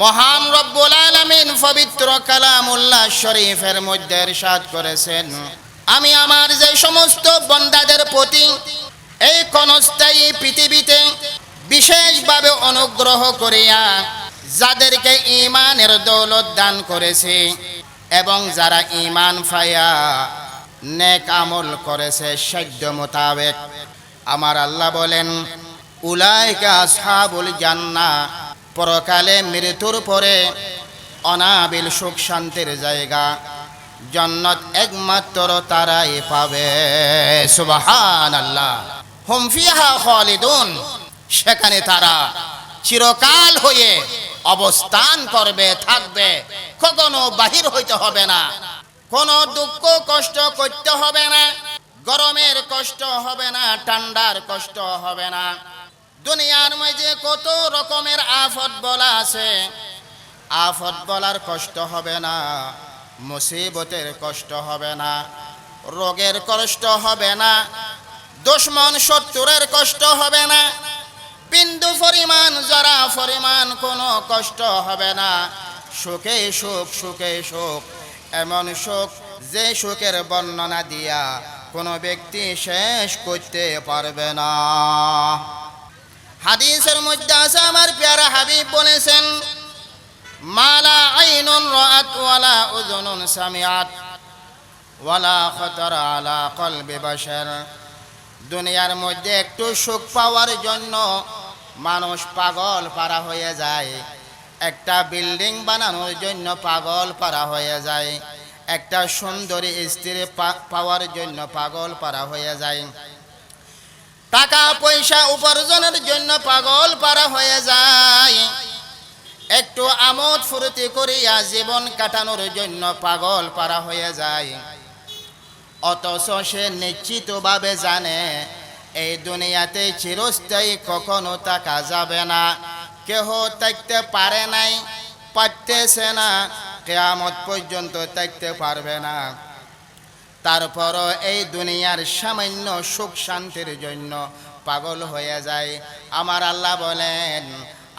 মহান রব্বুল আলামিন পবিত্র কালামুল্লাহ শরীফের মধ্যে ইরশাদ করেছেন। আমি আমার যে সমস্ত বন্দাদের প্রতি এই কনস্থায়ী পৃথিবীতে বিশেষভাবে অনুগ্রহ করিয়া যাদেরকে ইমানের দৌলত দান করেছে এবং যারা ইমান ফায়া নেক আমল করেছে সাধ্য মোতাবেক। আমার আল্লাহ বলেন, উলাইকা আসহাবুল জান্নাহ। পরকালে মৃত্যুর পরে অনাবিল সুখ শান্তির জায়গা। জন্নত একমাত্র তারাই পাবে। সুবাহান আল্লাহ হুম ফিহা খালিদুন। সেখানে তারা চিরকাল হয়ে অবস্থান করবে, থাকবে। কখনো বাহির হইতে হবে না। কোনো দুঃখ, কষ্ট করতে হবে না। গরমের কষ্ট হবে না, ঠান্ডার কষ্ট হবে না। দুনিয়ার মাঝে কত রকমের আফত বলা আছে। আফত বলার কষ্ট হবে না, মুসিবতের কষ্ট হবে না, রোগের কষ্ট হবে না, দুশ্মন শত্রুরের কষ্ট হবে না, বিন্দু পরিমাণ যারা পরিমাণ কোনো কষ্ট হবে না, সুখে সুখ সুখে সুখ, এমন সুখ যে সুখের বর্ণনা দিয়া কোনো ব্যক্তি শেষ করতে পারবে না। হাদিসের মধ্যে আছে, আমার পেয়ারা হাবিব বলেছেন, মালা আইনুন রাত ওয়ালা উযুনুন সামিআত ওয়ালা খতর আলা কলবি বাশার। দুনিয়ার মধ্যে একটু সুখ পাওয়ার জন্য মানুষ পাগল পারা হয়ে যায়। একটা বিল্ডিং বানানোর জন্য পাগল পারা হয়ে যায়। একটা সুন্দরী স্ত্রী পাওয়ার জন্য পাগল পারা হয়ে যায়। টাকা পয়সা উপার্জনের জন্য পাগল পারা হয়ে যায়। একটু আমোদ ফুর্তি করিয়া জীবন কাটানোর জন্য পাগল পারা হয়ে যায়। অথচ সে নিশ্চিতভাবে জানে, এই দুনিয়াতে চিরস্থায়ী কখনো থাকা যাবে না। কেহ থাকতে পারে নাই, পারতেছে না, কেয়ামত পর্যন্ত থাকতে পারবে না। তারপরও এই দুনিয়ার সামান্য সুখ শান্তির জন্য পাগল হয়ে যায়। আমার আল্লাহ বলেন,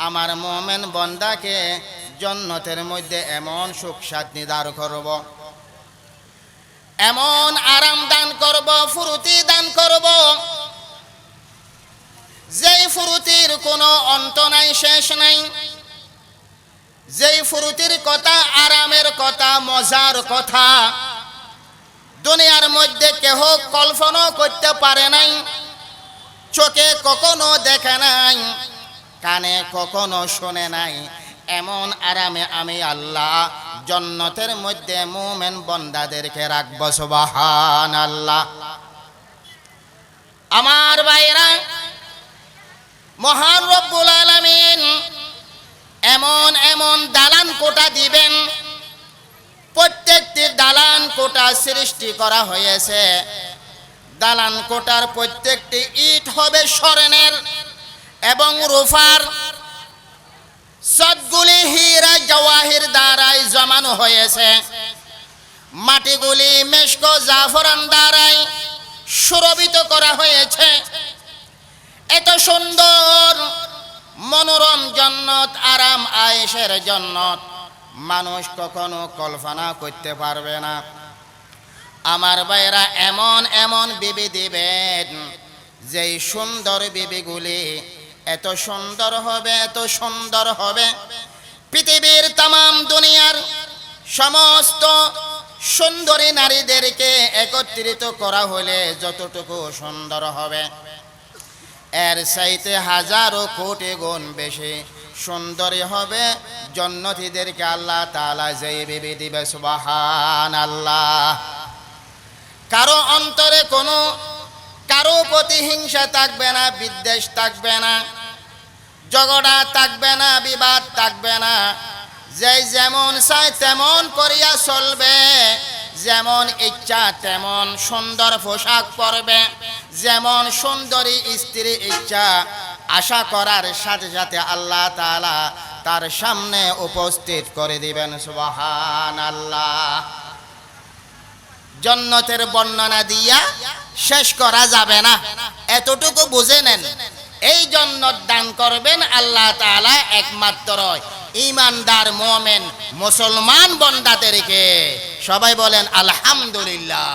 আমার মোমেন বন্দাকে জন্নতের মধ্যে এমন সুখ শান্তি দাঁড় করব। এমন আরাম দান করব, ফুরুতি দান করব, যেই ফুরুতির কোনো অন্ত নাই, শেষ নাই। যেই ফুরুতির কথা, আরামের কথা, মজার কথা দুনিয়ার মধ্যে কেহ কল্পনা করতে পারে নাই, চোখে কখনো দেখে নাই, কানে কখনো শোনে নাই। এমন আরামে আমি আল্লাহ জন্নতের মধ্যে মোমেন বন্দাদেরকে রাখব সুবাহান আল্লাহ আমার বাইরা মহান রব্বুল আলামিন এমন এমন দালান কোটা দিবেন প্রত্যেকটি দালান কোটা সৃষ্টি করা হয়েছে। দালান কোটার প্রত্যেকটি ইট হবে স্বর্ণের এবং রূপার। সদগুলি হীরা জওয়াহির দ্বারাই জমানো হয়েছে। মাটিগুলি মেশকো জাফরান দ্বারাই সুরভিত করা হয়েছে। এত সুন্দর মনোরম জন্নত, আরাম আয়েশের জন্নত। মানুষ কখনো কল্পনা করতে পারবে না। আমার ভাইরা এমন এমন বিবি দিবেন, যেই সুন্দর বিবিগুলি এত সুন্দর হবে, এত সুন্দর হবে। পৃথিবীর তাম দুনিয়ার সমস্ত সুন্দরী নারীদেরকে একত্রিত করা হলে যতটুকু সুন্দর হবে, এর চাইতে হাজারো কোটি গুণ বেশি সুন্দরী হবে, জন্নতিদেরকে আল্লাহ তালা যেই বিবি দিবে সুবাহান আল্লাহ কারও অন্তরে কোনো, কারও প্রতিহিংসা থাকবে না, বিদ্বেষ থাকবে না, ঝগড়া থাকবে না, বিবাদ থাকবে না যে যেমন চায় তেমন করিয়া চলবে। যেমন ইচ্ছা তেমন সুন্দর পোশাক পরবে, যেমন সুন্দরী স্ত্রী ইচ্ছা আশা করার সাথে সাথে আল্লাহ তাআলা তার সামনে উপস্থিত করে দিবেন সুবহান আল্লাহ জন্নতের বর্ণনা দিয়া শেষ করা যাবে না। এতটুকু বুঝে নেন, এই জন্নত দান করবেন আল্লাহ তাআলা একমাত্র। ইমানদার মোমেন মুসলমান বন্দাদেরকে সবাই বলেন, আলহামদুলিল্লাহ।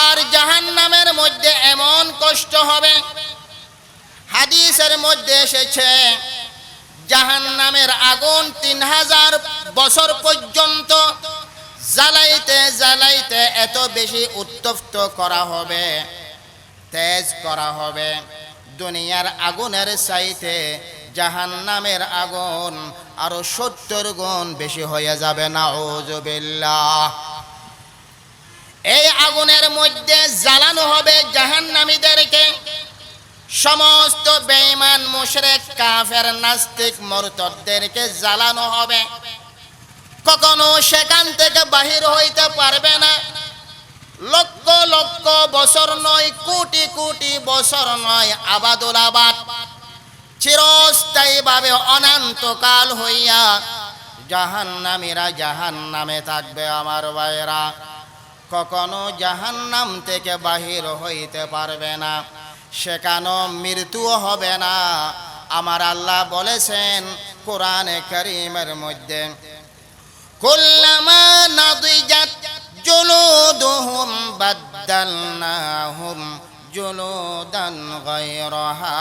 আর জাহান্নামের মধ্যে এমন কষ্ট হবে, হাদিসের মধ্যে এসেছে, জাহান্নামের আগুন তিন হাজার বছর পর্যন্ত জ্বালাইতে জ্বালাইতে এত বেশি উত্তপ্ত করা হবে, তেজ করা হবে। দুনিয়ার আগুনের চাইতে জাহান্নামের আগুন আরও সত্তর গুণ বেশি হয়ে যাবে না ওজবিল্লাহ এই আগুনের মধ্যে জ্বালানো হবে জাহান্নামীদেরকে। সমস্ত বেঈমান, মুশরিক, কাফের, নাস্তিক মরতদদেরকে জ্বালানো হবে। কখনো সেখান থেকে বাহির হইতে পারবে না। লক্ষ লক্ষ বছর নয়, কোটি কোটি বছর নয়, আবাদুল আবাদ। চিরস্থায়ীভাবে অনন্তকাল হইয়া জাহান্নামীরা জাহান্নামে থাকবে আমার ভাইরা কখনো জাহান্নাম থেকে বাহির হইতে পারবে না, সেখানেও মৃত্যুও হবে না। আমার আল্লাহ বলেছেন কোরআনে করিমের মধ্যে, কুল্লামা নাদিজাত জুলুদুহুম বাদ্দালনাহুম জুলুদান গায়রাহা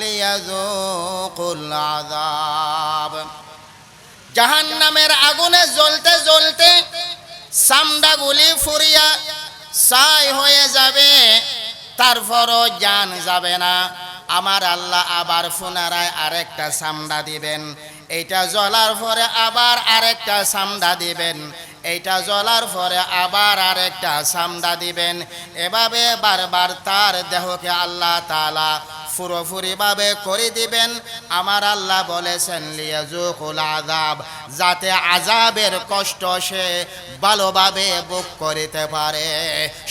লিয়াযুকুল আযাব। জাহান্নামের আগুনে জ্বলতে জ্বলতে সামডাগুলি ফুরিয়া ছাই হয়ে যাবে, তারপরও জান যাবে না। আমার আল্লাহ আবার পুনরায় আরেকটা সামডা দিবেন। এইটা জ্বলার পরে আবার আরেকটা সামডা দিবেন। এইটা জ্বলার পরে আবার আর একটা সামডা দিবেন। এভাবে বারবার তার দেহকে আল্লাহ তালা পুরোপুরিভাবে করে দিবেন। আমার আল্লাহ বলেছেন আজাব যাতে আজাবের কষ্ট সে ভালোভাবে বুক করিতে পারে।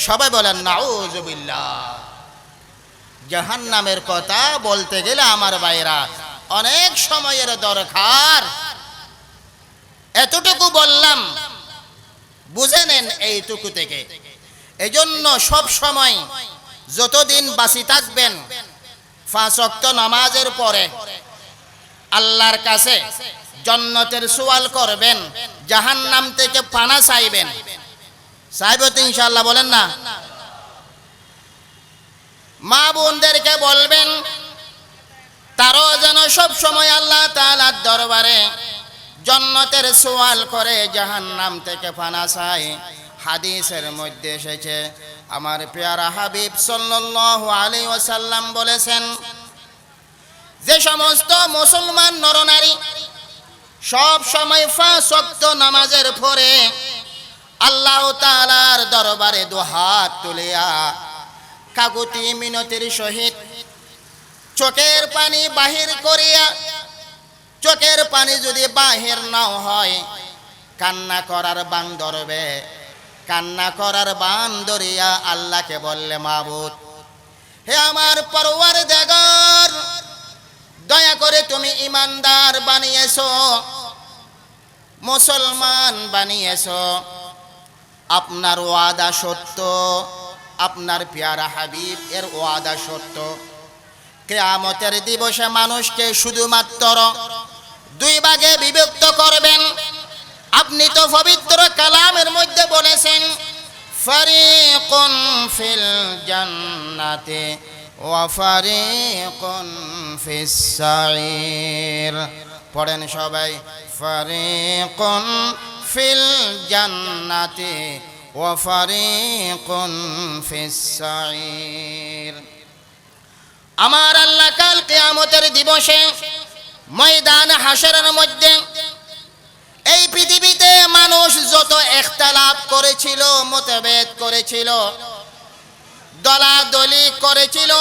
সবাই বলেন নাউজুবিল্লাহ জাহান্নামের কথা বলতে গেলে আমার ভাইরা, অনেক সময়ের দরকার। এতটুকু বললাম বুঝে নেন এইটুকু থেকে। এজন্য সব সময় যতদিন বাঁচি থাকবেন অক্ত নামাজের পরে আল্লাহর কাছে জন্নতের সোয়াল করবেন, জাহান্নাম থেকে পানা চাইবেন। চাইব তো ইনশাল্লাহ বলেন না? মা বোনদেরকে বলবেন, তারও যেন সব সময় আল্লাহ তাআলার দরবারে জন্নতের সোয়াল করে জাহান নাম থেকে ফানা চাই। হাদিসের মধ্যে এসেছে, আমার পেয়ারা হাবিব সাল্লাল্লাহু আলাইহি ওয়াসাল্লাম বলেছেন, যে সমস্ত মুসলমান নরনারী সব সময় ওয়াক্ত নামাজের পরে আল্লাহ তাআলার দরবারে দুহাত তুলিয়া কাকুতি মিনতির সহিত চোখের পানি বাহির করিয়া চোখের পানি যদি বাহির নাও হয়, কান্না করার বান ধরবে। কান্না করার বান ধরিয়া আল্লাহকে বললে, মাবুদ, হে আমার পরওয়ার দেগর দয়া করে তুমি ইমানদার বানিয়েছ, মুসলমান বানিয়েছ। আপনার ওয়াদা সত্য, আপনার পেয়ারা হাবিব এর ওয়াদা সত্য। কেয়ামতের দিবসে মানুষকে শুধুমাত্র দুই ভাগে বিভক্ত করবেন। আপনি তো পবিত্র কালামের মধ্যে বলেছেন, ফারিকুন ফিল জান্নাতে ওয়া ফারিকুন ফিস সাইর পড়েন সবাই, ফারিকুন ফিল জান্নাতে ওয়া ফারিকুন ফিস সাইর আমার আল্লাহ কাল কেয়ামতের দিবসে ময়দান হাসরের মধ্যে। এই পৃথিবীতে মানুষ যত একতালাপ করেছিল, মতভেদ করেছিল, দলাদলি করেছিল,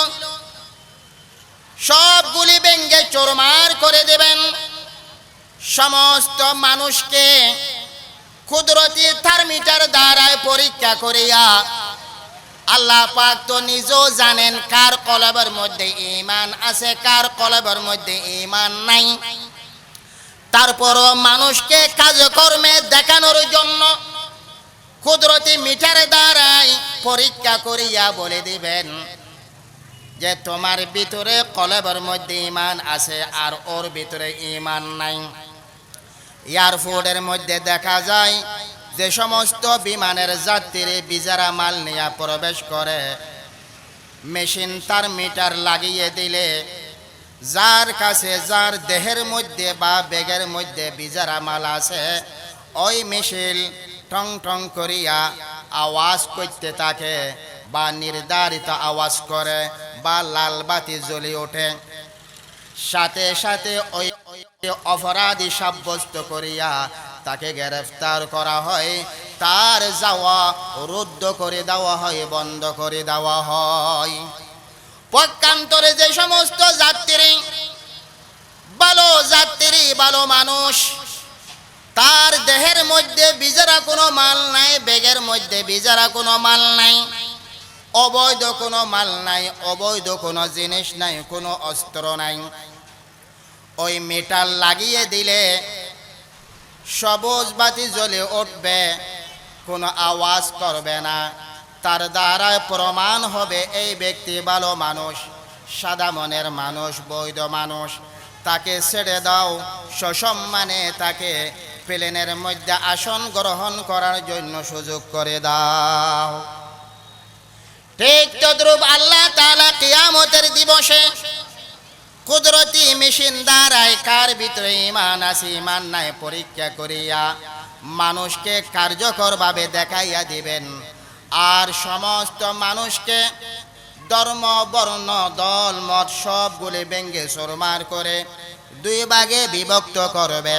সবগুলি ব্যঙ্গে চোরমার করে দেবেন। সমস্ত মানুষকে কুদরতি থার্মিটার দ্বারায় পরীক্ষা করিয়া আল্লাহ পাক তো নিজেও জানেন কার কলবের মধ্যে ইমান আছে, কার কলবের মধ্যে ইমান নাই। তারপরও মানুষকে কাজকর্মে দেখানোর জন্য কুদরতি মিটার দ্বারাই পরীক্ষা করিয়া বলে দিবেন যে তোমার ভিতরে কলেবের মধ্যে ইমান আছে আর ওর ভিতরে ইমান নাই। এয়ারপোর্টের মধ্যে দেখা যায় যে সমস্ত বিমানের যাত্রী বিজারা মাল নিয়ে প্রবেশ করে, মেশিন তার মিটার লাগিয়ে দিলে, যার কাছে যার দেহের মধ্যে বা বেগের মধ্যে বিজারা মাল আছে, ওই মেশিন টং টং করিয়া আওয়াজ করতে থাকে বা নির্ধারিত আওয়াজ করে বা লাল বাতি জ্বলে ওঠে। সাথে সাথে ওই অপরাধী সাব্যস্ত করিয়া তাকে গ্রেফতার করা হয়, তার যাওয়া রুদ্ধ করে দেওয়া হয়, বন্ধ করে দেওয়া হয়। পক্ষান্তরে যে সমস্ত যাত্রী, ভালো যাত্রী, ভালো মানুষ, তার দেহের মধ্যে বিজারা কোনো মাল নাই, বেগের মধ্যে বিজারা কোনো মাল নাই, অবৈধ কোনো মাল নাই, অবৈধ কোনো জিনিস নাই, কোনো অস্ত্র নাই। ওই মেটাল লাগিয়ে দিলে সবুজ বাতি জ্বলে উঠবে, কোনো আওয়াজ করবে না। তার দ্বারা প্রমাণ হবে এই ব্যক্তি ভালো মানুষ, সাদা মনের মানুষ, বৈধ মানুষ। তাকে ছেড়ে দাও, সসম্মানে তাকে প্লেনের মধ্যে আসন গ্রহণ করার জন্য সুযোগ করে দাও। ঠিক তদ্রুপ আল্লাহ তাআলা কিয়ামতের দিবসে কুদরতি মেশিন দ্বারাই কার ভিতরে ইমান আছে ইমান নাই পরীক্ষা করিয়া মানুষকে কার্যকরভাবে দেখাইয়া দিবেন। আর সমস্ত মানুষকে ধর্ম, বর্ণ, দল, মত সবগুলি ব্যঙ্গে সরমার করে দুই ভাগে বিভক্ত করবে।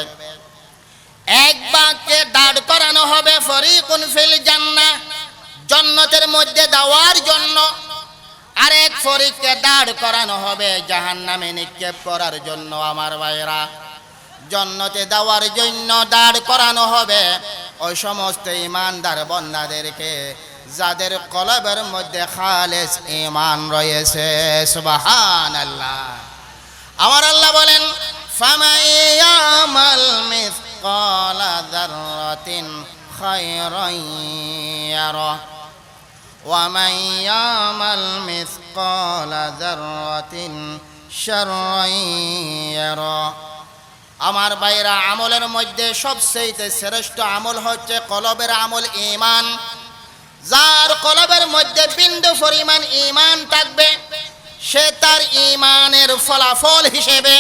এক বাক্যে দাঁড় করানো হবে ফরিকুন ফিল জান্না জন্নতের মধ্যে দেওয়ার জন্য। আরেক ফরিককে দাঁড় করানো হবে জাহান নামে নিক্ষেপ করার জন্য আমার ভাইরা জন্নতে দেওয়ার জন্য দাঁড় করানো হবে ওই সমস্ত ইমানদার বন্দাদেরকে যাদের কলবের মধ্যে খালেস ইমান রয়েছে। সুবাহান আল্লাহ আমার আল্লাহ বলেন ফামাইয়ামাল মিসকালা যাররাতিন খায়রান ومن يعمل مثقال ذرة شرا يرى আমার বাইরা আমলের মধ্যে সবচেয়ে শ্রেষ্ঠ আমল হচ্ছে কলবের আমল ইমান যার কলবের মধ্যে বিন্দু পরিমাণ ইমান থাকবে সে তার ইমানের ফলাফল হিসেবে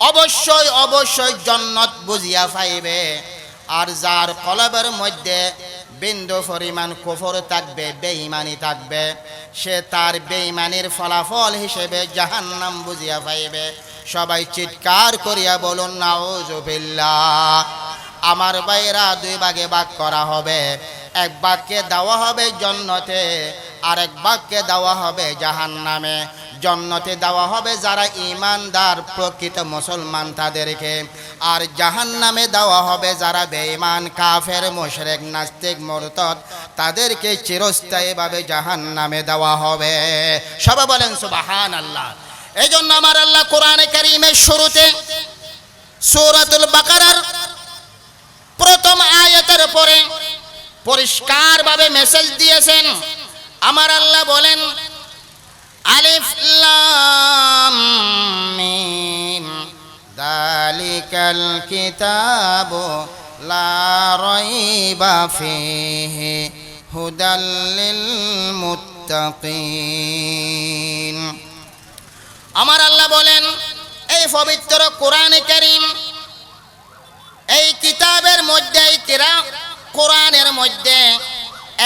অবশ্যই অবশ্যই জন্নত বুঝিয়া পাইবে আর যার কলবের মধ্যে বিন্দু পরিমাণ কুফর থাকবে, বেঈমানি থাকবে। সে তার বেঈমানির ফলাফল হিসেবে জাহান্নাম বুঝিয়া পাইবে। সবাই চিৎকার করিয়া বলুন নাউজুবিল্লাহ আমার বাইরা দুই ভাগে ভাগ করা হবে। এক বাক্যে দেওয়া হবে জন্নতে, আরেক বাক্যে দেওয়া হবে জাহান্নামে। জন্নতে দেওয়া হবে যারা ইমানদার প্রকৃত মুসলমান তাদেরকে। আর জাহান নামে দেওয়া হবে যারা বেঈমান, কাফের, মোশরেক, নাস্তিক, মরতদ, তাদেরকে চিরস্থায়ীভাবে জাহান নামে দেওয়া হবে। সবাই বলেন সুবাহান আল্লাহ এই জন্য আমার আল্লাহ কোরআনে কারিমের শুরুতে সূরাতুল বাকারার প্রথম আয়াতের পরে পরিষ্কারভাবে মেসেজ দিয়েছেন। আমার আল্লাহ বলেন মিম লা আমার আল্লাহ বলেন, এই পবিত্র কোরআন কারীম এই কিতাবের মধ্যে, এই কিরা কোরআনের মধ্যে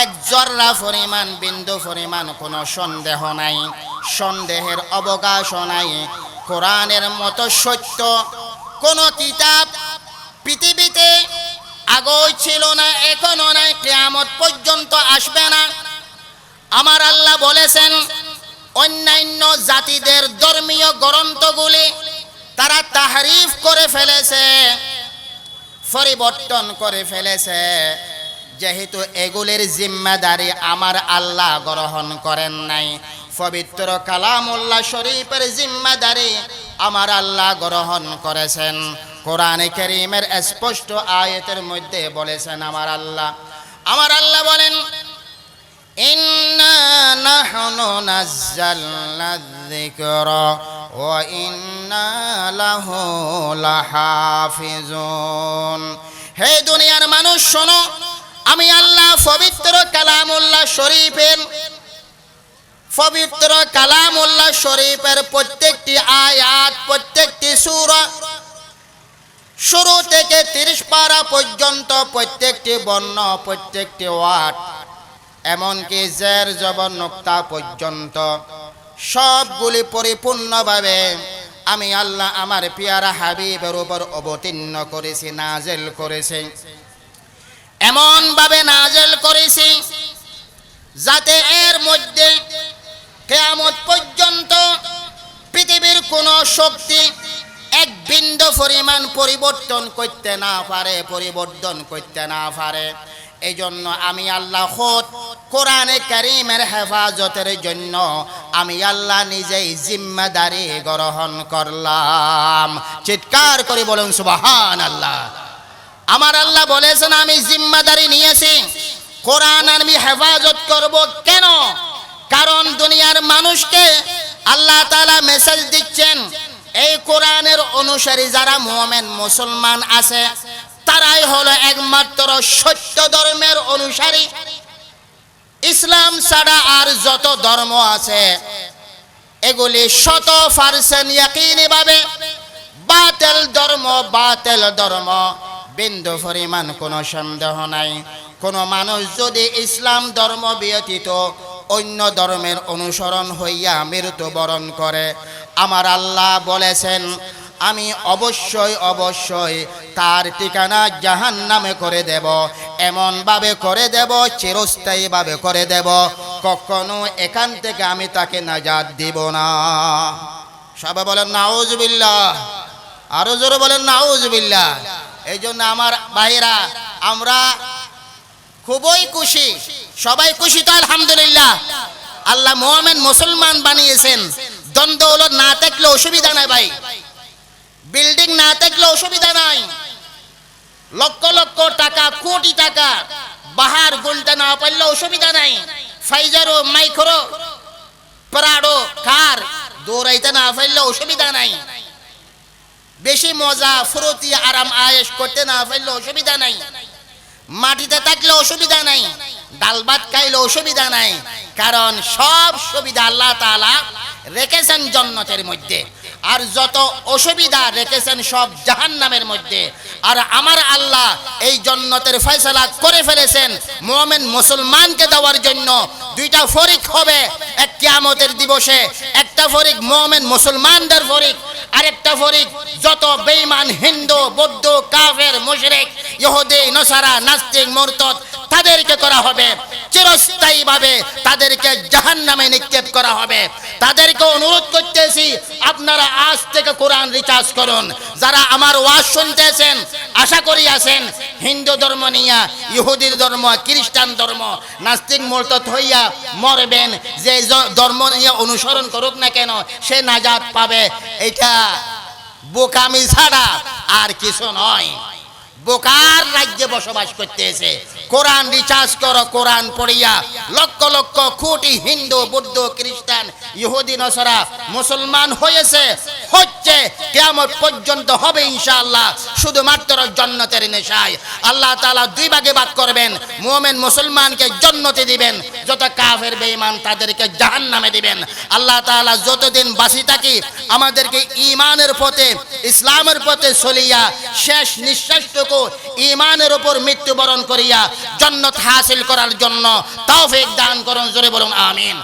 এক জর্রা পরিমাণ, বিন্দু পরিমাণ কোনো সন্দেহ নাই, সন্দেহের অবকাশ নাই। কোরআনের মতো সত্য কোন কিতাব পৃথিবীতে আগেও ছিল না, এখনও নাই, কেয়ামত পর্যন্ত আসবে না। আমার আল্লাহ বলেছেন, অন্যান্য জাতিদের ধর্মীয় গ্রন্থগুলি তারা তাহারিফ করে ফেলেছে। পরিবর্তন করে ফেলেছে। যেহেতু এগুলির জিম্মাদারি আমার আল্লাহ গ্রহণ করেন নাই। পবিত্র কালামুল্লাহ শরীফের জিম্মাদারি আমার আল্লাহ গ্রহণ করেছেন। কোরআন করিমের স্পষ্ট আয়তের মধ্যে বলেছেন, আমার আল্লাহ আমার আল্লাহ বলেন إنا نحن نزلنا الذكر وإنا له لحافظون হে দুনিয়ার মানুষ শোনো আমি আল্লাহ পবিত্র কালামুল্লাহ শরীফের পবিত্র কালামুল্লাহ শরীফের প্রত্যেকটি আয়াত প্রত্যেকটি সূরা শুরু থেকে তিরিশ পারা পর্যন্ত প্রত্যেকটি বর্ণ প্রত্যেকটি ওয়াট এমনকি জের জবর নোক্তা পর্যন্ত। সবগুলি পরিপূর্ণভাবে আমি আল্লাহ আমার পিয়ারা হাবিবের উপর অবতীর্ণ করেছি, নাজেল করেছি। এমনভাবে নাজেল করেছি যাতে এর মধ্যে কেয়ামত পর্যন্ত পৃথিবীর কোনো শক্তি এক বিন্দু পরিমাণ পরিবর্তন করতে না পারে, পরিবর্তন করতে না পারে। এই জন্য আমি আল্লাহ খোদ কোরআনে করিমের হেফাজতের জন্য আমি আল্লাহ নিজেই জিম্মাদারি গ্রহণ করলাম। চিৎকার করে বলুন সুবাহান আল্লাহ আমার আল্লাহ বলেছেন, আমি জিম্মাদারি নিয়েছি। কোরআন আমি হেফাজত করব কেন? কারণ দুনিয়ার মানুষকে আল্লাহ তালা মেসেজ দিচ্ছেন, এই কোরআনের অনুসারী যারা মোহামেন মুসলমান আছে তারাই হলো একমাত্র সত্য ধর্মের অনুসারী। ইসলাম ছাড়া আর যত ধর্ম আছে, এগুলি শত পার্সেন্ট ভাবে বাতেল ধর্ম বাতেল ধর্ম। বিন্দু পরিমাণ কোনো সন্দেহ নাই। কোনো মানুষ যদি ইসলাম ধর্ম ব্যতীত অন্য ধর্মের অনুসরণ হইয়া মৃত্যুবরণ করে, আমার আল্লাহ বলেছেন আমি অবশ্যই অবশ্যই তার ঠিকানা জাহান নামে করে দেব। এমনভাবে করে দেব, চিরস্থায়ীভাবে করে দেব। কখনো এখান থেকে আমি তাকে নাজাদ দিব না। সবাই বলেন, নাউজবিল্লাহ। আরও জোরে বলেন, নাউজবিল্লাহ। এই জন্য আমার ভাইরা আমরা খুবই খুশি, সবাই খুশি তো, আলহামদুলিল্লাহ। আল্লাহ মোহামেন মুসলমান বানিয়েছেন। দ্বন্দ্ব হলো, না থাকলে অসুবিধা নাই ভাই। বিল্ডিং না থাকলে অসুবিধা নাই। লক্ষ লক্ষ টাকা, কোটি টাকা বাহার গুনতে না পারলে অসুবিধা নাই। ফাইজারো, মাইক্রো, প্রাডো, কার দৌড়াইতে না পারলে অসুবিধা নাই। বেশি মজা, ফুরতি, আরাম, আয়েশ করতে না পারলে অসুবিধা নাই। মাটিতে থাকলে অসুবিধা নাই। ডাল ভাত খাইলে অসুবিধা নাই। কারণ সব সুবিধা আল্লাহ তাআলা রেখেছেন জন্নতের মধ্যে। আর যত অসুবিধা রেখেছেন সব জাহান্নামের মধ্যে। আর আমার আল্লাহ এই জন্নতের ফয়সালা করে ফেলেছেন। মোমেন মুসলমানকে দেওয়ার জন্য দুইটা ফরিক হবে। এক কিয়ামতের দিবসে একটা ফরিক মোমেন মুসলমানদের ফরিক, আরেকটা ফরিক যত বেঈমান হিন্দু, বৌদ্ধ, কাফের, মুশরিক, ইহুদি, নসারা, নাস্তিক, মুরতদ তাদেরকে করা হবে। চিরস্থায়ীভাবে তাদেরকে জাহান্নামে নিক্ষেপ করা হবে। তাদেরকে অনুরোধ করতেছি, আপনারা আজ থেকে কোরআন রিচার্জ করুন। যারা আমার ওয়াজ শুনতেছেন, আশা করি আছেন, হিন্দু ধর্ম নিয়া ইহুদির ধর্ম, খ্রিস্টান ধর্ম, নাস্তিক মুরতদ হইয়া মরবেন, যে ধর্ম নিয়ে অনুসরণ করুক না কেন, সে নাজাত পাবে। এটা বোকামি ছাড়া আর কিছু নয়। বোকার রাজ্যে বসবাস করতেছে। কোরআন রিচার্জ করো, কোরআন পড়িয়া। লক্ষ লক্ষ কোটি হিন্দু, বৌদ্ধ, খ্রিস্টান, ইহুদি, নসরা মুসলমান হয়েছে। হচ্ছে কেমন পর্যন্ত হবে ইনশাআল্লাহ, শুধুমাত্র জন্নতের নেশায়। আল্লাহ তাআলা দুই ভাগে ভাগ করবেন। মুমিন মুসলমানকে জন্নতে দিবেন, যত কাফের, বেঈমান তাদেরকে জাহান নামে দিবেন। আল্লাহ তাআলা যতদিন বাঁচি থাকি, আমাদেরকে ঈমানের পথে, ইসলামের পথে চলিয়া শেষ নিঃশ্বাসটুকু ঈমানের উপর মৃত্যুবরণ করিয়া জন্নত হাসিল করার জন্য তৌফিক দান করুন জোরে বলুন আমিন।